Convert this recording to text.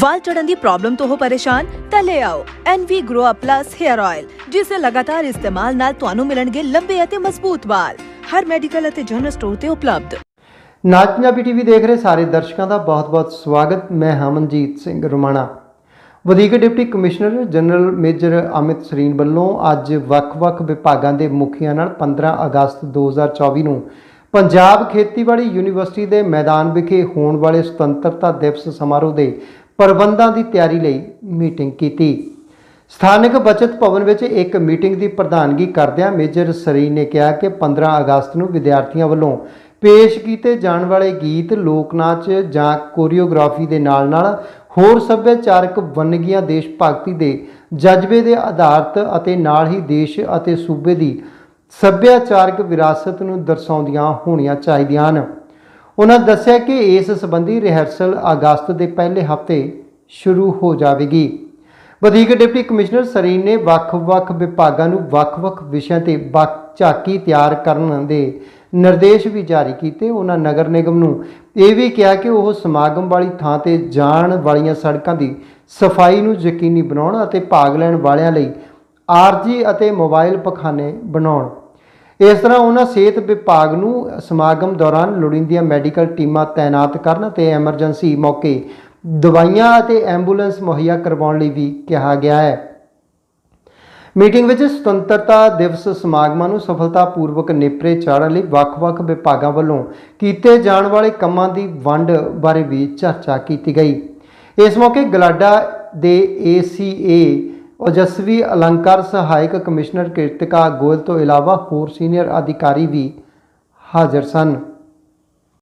ਵਾਲ ਚੜਨ ਦੀ ਪ੍ਰੋਬਲਮ ਤੋਂ ਹੋ ਪਰੇਸ਼ਾਨ, ਤਾਂ ਲੈ ਆਓ NV Grow Up Plus Hair Oil ਜਿਸ ਦੇ ਲਗਾਤਾਰ ਇਸਤੇਮਾਲ ਨਾਲ ਤੁਹਾਨੂੰ ਮਿਲਣਗੇ ਲੰਬੇ ਅਤੇ ਮਜ਼ਬੂਤ ਵਾਲ। ਹਰ ਮੈਡੀਕਲ ਅਤੇ ਜਨਰਲ ਸਟੋਰ ਤੇ ਉਪਲਬਧ। ਨਾਜ ਪੰਜਾਬੀ ਟੀਵੀ ਦੇਖ ਰਹੇ ਸਾਰੇ ਦਰਸ਼ਕਾਂ ਦਾ ਬਹੁਤ-ਬਹੁਤ ਸਵਾਗਤ। ਮੈਂ ਹਮਨਜੀਤ ਸਿੰਘ ਰਮਾਣਾ। ਵਧੀਕ deputy commissioner general major Amit Sareen ਵੱਲੋਂ ਅੱਜ ਵੱਖ-ਵੱਖ ਵਿਭਾਗਾਂ ਦੇ ਮੁਖੀਆਂ ਨਾਲ 15 ਅਗਸਤ 2024 ਨੂੰ ਪੰਜਾਬ ਖੇਤੀਬਾੜੀ ਯੂਨੀਵਰਸਿਟੀ ਦੇ ਮੈਦਾਨ ਵਿਖੇ ਹੋਣ ਵਾਲੇ ਸੁਤੰਤਰਤਾ ਦਿਵਸ ਸਮਾਰੋਹ ਦੇ ਪ੍ਰਬੰਧਾਂ ਦੀ ਤਿਆਰੀ ਲਈ ਮੀਟਿੰਗ ਕੀਤੀ। ਸਥਾਨਕ ਬਚਤ ਭਵਨ ਵਿੱਚ ਇੱਕ ਮੀਟਿੰਗ ਦੀ ਪ੍ਰਧਾਨਗੀ ਕਰਦਿਆਂ ਮੇਜਰ ਸਰੀਨ ਨੇ ਕਿਹਾ ਕਿ 15 ਅਗਸਤ ਨੂੰ ਵਿਦਿਆਰਥੀਆਂ ਵੱਲੋਂ ਪੇਸ਼ ਕੀਤੇ ਜਾਣ ਵਾਲੇ ਗੀਤ ਲੋਕ ਨਾਚ ਜਾਂ ਕੋਰੀਓਗ੍ਰਾਫੀ ਦੇ ਨਾਲ-ਨਾਲ ਹੋਰ ਸੱਭਿਆਚਾਰਕ ਵੰਨਗੀਆਂ ਦੇਸ਼ ਭਗਤੀ ਦੇ ਜਜ਼ਬੇ ਦੇ ਆਧਾਰਤ ਅਤੇ ਨਾਲ ਹੀ ਦੇਸ਼ ਅਤੇ ਸੂਬੇ ਦੀ ਸੱਭਿਆਚਾਰਕ ਵਿਰਾਸਤ ਨੂੰ ਦਰਸਾਉਂਦੀਆਂ ਹੋਣੀਆਂ ਚਾਹੀਦੀਆਂ ਹਨ। ਉਹਨਾਂ ਦੱਸਿਆ ਕਿ ਇਸ ਸੰਬੰਧੀ ਰਿਹਰਸਲ ਅਗਸਤ ਦੇ ਪਹਿਲੇ ਹਫ਼ਤੇ ਸ਼ੁਰੂ ਹੋ ਜਾਵੇਗੀ। ਵਧੀਕ ਡਿਪਟੀ ਕਮਿਸ਼ਨਰ ਸਰੀਨ ਨੇ ਵੱਖ-ਵੱਖ ਵਿਭਾਗਾਂ ਨੂੰ ਵੱਖ-ਵੱਖ ਵਿਸ਼ਿਆਂ ਤੇ ਵੱਖ ਝਾਕੀ ਤਿਆਰ ਕਰਨ ਦੇ ਨਿਰਦੇਸ਼ ਵੀ ਜਾਰੀ ਕੀਤੇ। ਉਹਨਾਂ ਨਗਰ ਨਿਗਮ ਨੂੰ ਇਹ ਵੀ ਕਿਹਾ ਕਿ ਉਹ ਸਮਾਗਮ ਵਾਲੀ ਥਾਂ ਤੇ ਜਾਣ ਵਾਲੀਆਂ ਸੜਕਾਂ ਦੀ ਸਫ਼ਾਈ ਨੂੰ ਯਕੀਨੀ ਬਣਾਉਣ ਅਤੇ ਭਾਗ ਲੈਣ ਵਾਲਿਆਂ ਲਈ ਆਰਜੀ ਅਤੇ ਮੋਬਾਈਲ ਪਖਾਨੇ ਬਣਾਉਣ। ਇਸ ਤਰ੍ਹਾਂ ਉਹਨਾਂ ਸਿਹਤ ਵਿਭਾਗ ਨੂੰ ਸਮਾਗਮ ਦੌਰਾਨ ਲੋੜੀਂਦੀਆਂ ਮੈਡੀਕਲ ਟੀਮਾਂ ਤਾਇਨਾਤ ਕਰਨ ਅਤੇ ਐਮਰਜੈਂਸੀ ਮੌਕੇ ਦਵਾਈਆਂ ਅਤੇ ਐਂਬੂਲੈਂਸ ਮੁਹੱਈਆ ਕਰਵਾਉਣ ਲਈ ਵੀ ਕਿਹਾ ਗਿਆ ਹੈ। ਮੀਟਿੰਗ ਵਿੱਚ ਸੁਤੰਤਰਤਾ ਦਿਵਸ ਸਮਾਗਮਾਂ ਨੂੰ ਸਫਲਤਾਪੂਰਵਕ ਨੇਪਰੇ ਚਾੜਨ ਲਈ ਵੱਖ-ਵੱਖ ਵਿਭਾਗਾਂ ਵੱਲੋਂ ਕੀਤੇ ਜਾਣ ਵਾਲੇ ਕੰਮਾਂ ਦੀ ਵੰਡ ਬਾਰੇ ਵੀ ਚਰਚਾ ਕੀਤੀ ਗਈ। ਇਸ ਮੌਕੇ ਗਲਾਡਾ ਦੇ ACA ਓਜਸਵੀ ਅਲੰਕਾਰ ਸਹਾਇਕ ਕਮਿਸ਼ਨਰ ਕਿਰਤਿਕਾ ਗੋਇਲ ਤੋਂ ਇਲਾਵਾ ਹੋਰ ਸੀਨੀਅਰ ਅਧਿਕਾਰੀ ਵੀ ਹਾਜ਼ਰ ਸਨ।